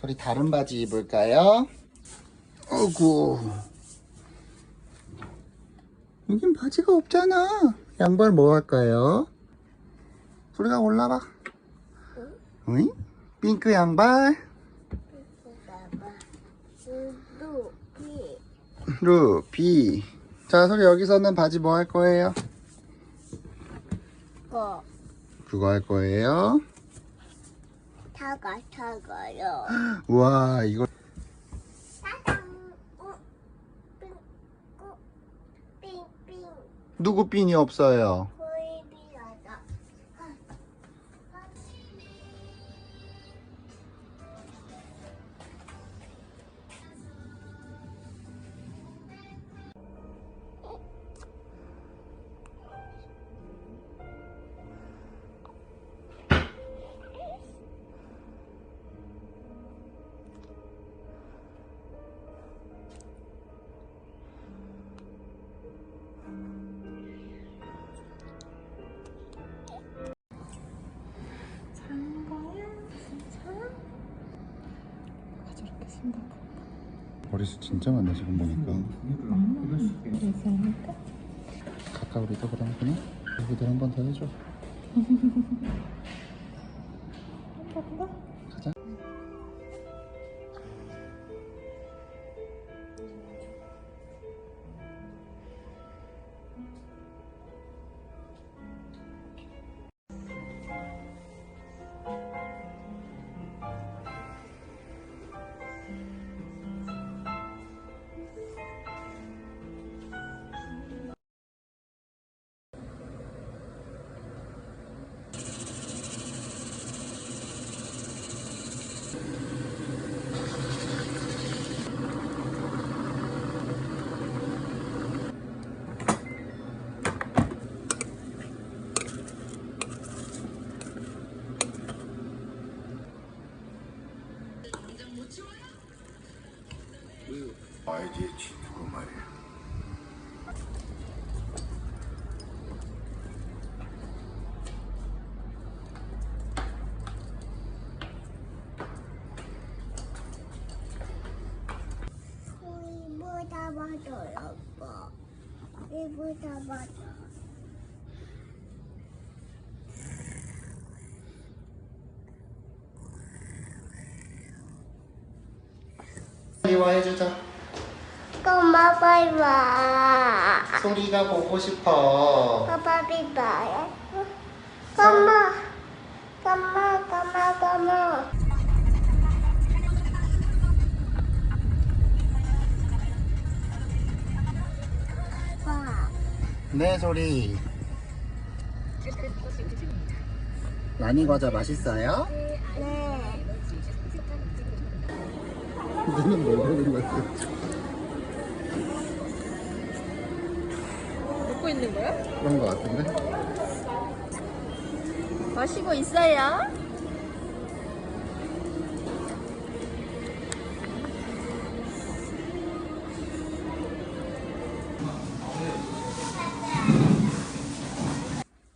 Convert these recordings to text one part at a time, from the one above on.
소리 다른 바지 입을까요? 어구. 여긴 바지가 없잖아. 양말 뭐 할까요? 소리가 올라라. 응? 핑크 양발. 루비. 자, 소리 여기서는 바지 뭐 할 거예요? 거. 그거 할 거예요. 타가 타가요. 우와, 이거 따당. 어. 삥. 꾸. 삥 삥. 누구 핀이 없어요? 머리숱 진짜 많네 지금 보니까. 괜찮을까? 가까우리도 그러구나 여기도 한번 더 해줘 아이디의 친구가 말이야. 이보다 봐줘요, 아빠. 이보다 봐줘. 소리와 해주자 엄마 바이바이. 소리가 보고 싶어 바이바이. 엄마. 엄마, 엄마, 엄마. 와. 네 소리 라니 과자 맛있어요? 네. 눈은 뭘 보는 거 지? 먹고 있는 거야? 그런 거 같은데? 마시고 있어요?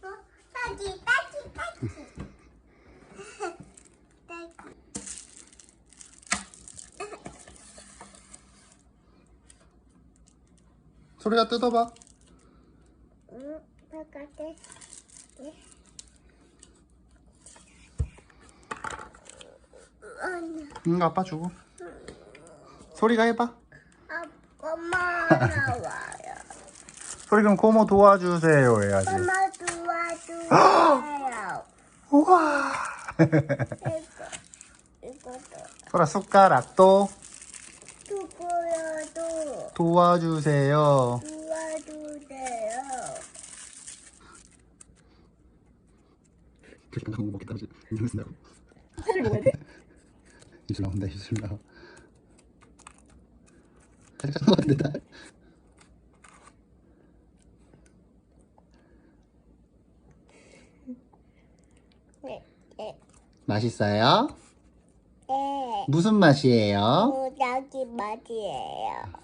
어? 딸기, 딸기, 딸기. 딸기. 소리가 뜯어봐 응 아빠 주고 소리가 해봐 아, 엄마 나와요. 소리 그럼 고모 도와주세요 해야지 엄마 도와주세요. 우와 이거, 이것도 소라 숟가락도 도와주세요 도와주세요. 그렇게 거 먹겠다 인정 쓴다고 사실 먹어야 돼? 입술 나온다 입술 나와 살짝 것 같은데 나 네, 네, 맛있어요? 네. 무슨 맛이에요? 무작위 맛이에요.